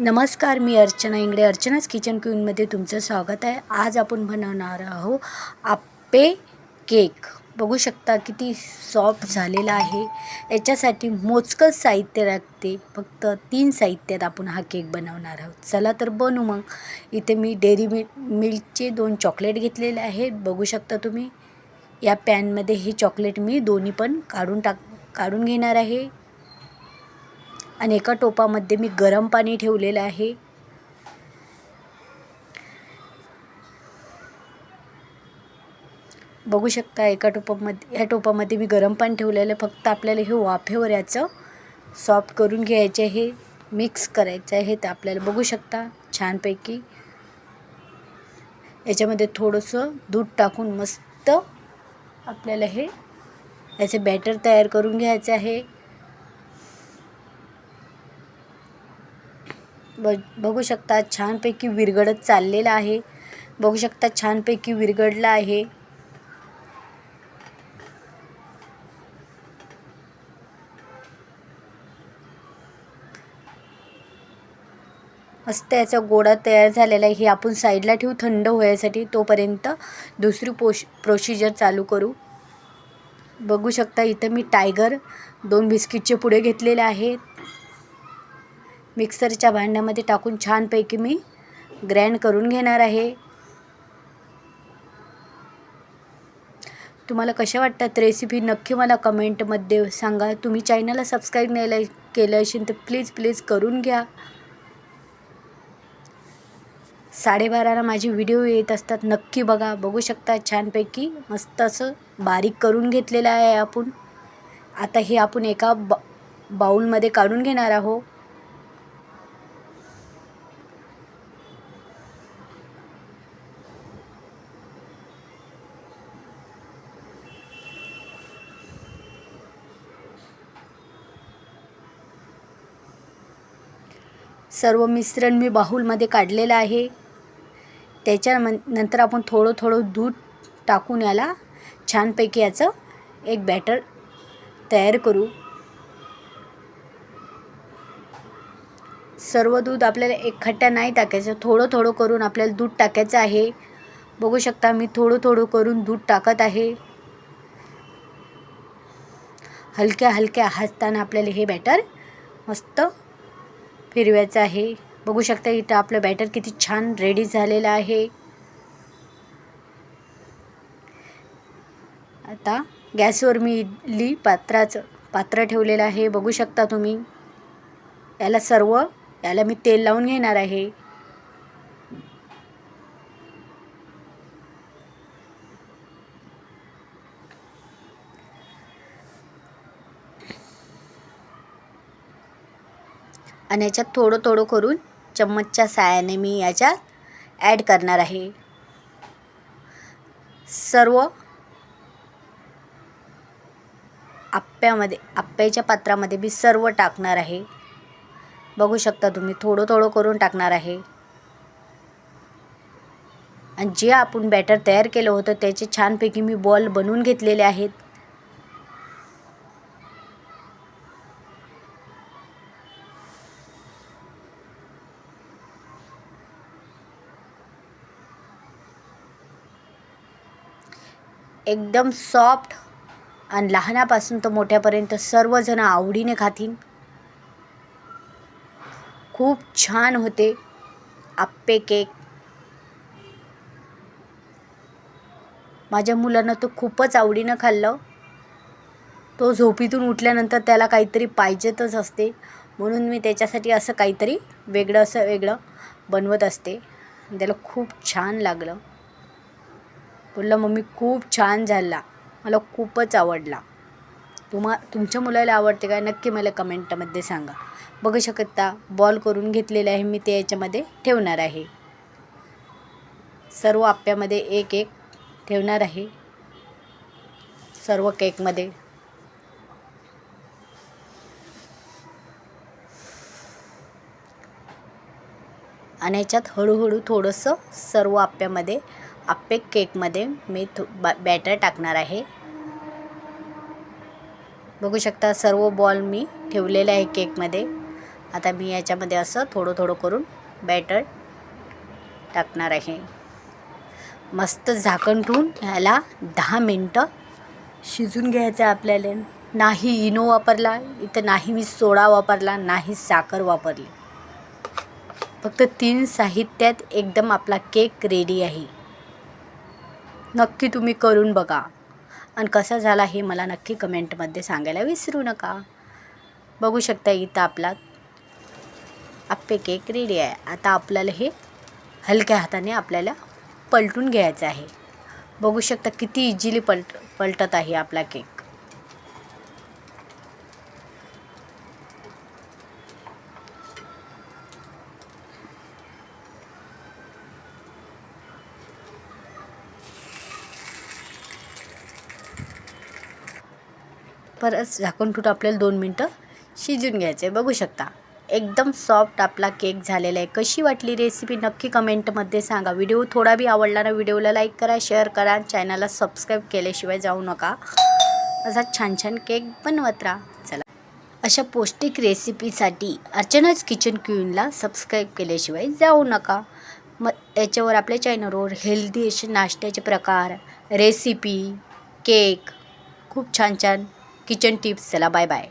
नमस्कार मी अर्चना इंगडे अर्चनाच किचन क्वीनमध्ये तुमचं स्वागत आहे. आज आपण बनवणार आहोत आप्पे केक. बघू शकता किती सॉफ्ट झालेला आहे. याच्यासाठी मोजकंच साहित्य लागते. फक्त तीन साहित्यात आपण हा केक बनवणार आहोत. चला तर बनू मग. इथे मी डेअरी मिल्क मिल्कचे दोन चॉकलेट घेतलेले आहेत. बघू शकता तुम्ही. या पॅनमध्ये हे चॉकलेट मी दोन्ही पण काढून टाक काढून घेणार आहे. आणि एका टोपामध्ये मी गरम पाणी ठेवलेलं आहे. बघू शकता एका टोपामध्ये ह्या टोपामध्ये मी गरम पाणी ठेवलेलं आहे. फक्त आपल्याला हे वाफेवर याचं सॉफ्ट करून घ्यायचे आहे मिक्स करायचं आहे ते आपल्याला बघू शकता छानपैकी. याच्यामध्ये थोडंसं दूध टाकून मस्त आपल्याला हे याचे बॅटर तयार करून घ्यायचे आहे. ब बघू शकता छानपैकी विरघळत चाललेला आहे. बघू शकता छानपैकी विरघळला आहे. मस्त याचा गोळा तयार झालेला आहे. हे आपण साईडला ठेवू थंड होण्यासाठी. तोपर्यंत दुसरी पोश प्रोसिजर चालू करू. बघू शकता इथं मी टायगर दोन बिस्किटचे पुढे घेतलेले आहेत. मिक्सरच्या भांड्यामध्ये टाकून छानपैकी मी ग्रँड करून घेणार आहे. तुम्हाला कशा वाटतात रेसिपी नक्की मला कमेंटमध्ये सांगा. तुम्ही चॅनलला सबस्क्राईब नाही केलं असेल तर प्लीज प्लीज करून घ्या. साडेबाराला माझे व्हिडिओ येत असतात. नक्की बघा बघू शकता. छानपैकी मस्त असं बारीक करून घेतलेलं आहे आपण. आता हे आपण एका बा बाऊलमध्ये काढून घेणार आहोत. सर्व मिश्रण मी बाहुलमध्ये काढलेलं आहे. त्याच्या नंतर आपण थोडं थोडं दूध टाकून याला छानपैकी याचं एक बॅटर तयार करू. सर्व दूध आपल्याला एकखट्ट्या नाही टाकायचं थोडं थोडं करून आपल्याला दूध टाकायचं आहे. बघू शकता मी थोडं थोडं करून दूध टाकत आहे. हलक्या हलक्या हासताना आपल्याला हे बॅटर मस्त फिरवायचं आहे. बघू शकता इथं आपलं बॅटर किती छान रेडी झालेलं आहे. आता गॅसवर मी इडली पात्राचं पात्र ठेवलेलं आहे. बघू शकता तुम्ही. याला सर्व याला मी तेल लावून घेणार आहे. आणि याच्यात थोडं थोडं करून चम्मचच्या साहाय्याने मी याच्यात ॲड करणार आहे. सर्व आप्प्यामध्ये आप्प्याच्या पात्रामध्ये मी सर्व टाकणार आहे. बघू शकता तुम्ही थोडं थोडं करून टाकणार आहे. आणि जे आपण बॅटर तयार केलं होतं त्याचे छानपैकी मी बॉल बनवून घेतलेले आहेत. एकदम सॉफ्ट आणि लहानापासून तर मोठ्यापर्यंत सर्वजण आवडीने खातील खूप छान होते आप्पे केक माझ्या मुलांना तो खूपच आवडीनं खाल्लं. तो झोपीतून उठल्यानंतर त्याला काहीतरी पाहिजेतच असते. म्हणून मी त्याच्यासाठी असं काहीतरी वेगळं असं वेगळं बनवत असते. त्याला खूप छान लागलं. बोलला मम्मी खूप छान झाला. मला खूपच आवडला. तुम्हा तुमच्या मुलाला आवडते काय नक्की मला कमेंटमध्ये सांगा. बघू शकता बॉल करून घेतलेले आहे मी ते याच्यामध्ये ठेवणार आहे. सर्व आप्यामध्ये एक एक ठेवणार आहे. सर्व केकमध्ये. आणि याच्यात हळूहळू थोडंसं सर्व आप्यामध्ये आप्पे केकमध्ये मी थो बा बॅटर टाकणार आहे. बघू शकता सर्व बॉल मी ठेवलेले आहे केकमध्ये. आता मी याच्यामध्ये असं थोडं थोडं करून बॅटर टाकणार आहे. मस्त झाकण ठेवून ह्याला दहा मिनटं शिजून घ्यायचं आहे आपल्याला. नाही इनो वापरला इथं नाही मी सोडा वापरला नाही साखर वापरली. फक्त तीन साहित्यात एकदम आपला केक रेडी आहे. नक्की तुम्ही करून बघा. आणि कसा झाला हे मला नक्की कमेंटमध्ये सांगायला विसरू नका. बघू शकता इथं आपला आप्पे केक रेडी आहे. आता आपल्याला हे हलक्या हाताने आपल्याला पलटून घ्यायचं आहे. बघू शकता किती इझिली पलट पलटत आहे आपला केक परत झाकून ठेवून आपल्याला दोन मिनटं शिजून घ्यायचं. आहे बघू शकता. एकदम सॉफ्ट आपला केक झालेला आहे. कशी वाटली रेसिपी नक्की कमेंटमध्ये सांगा. व्हिडिओ थोडा बी आवडला ना व्हिडिओला लाईक करा शेअर करा चॅनलला सबस्क्राईब केल्याशिवाय जाऊ नका. असा छान छान केक बनवत राहा. चला. अशा पौष्टिक रेसिपीसाठी अर्चनाच किचन क्यूनला सबस्क्राईब केल्याशिवाय जाऊ नका. मग याच्यावर आपल्या चॅनलवर हेल्दी असे नाश्त्याचे प्रकार रेसिपी केक खूप छान छान किचन टिप्स चला बाय बाय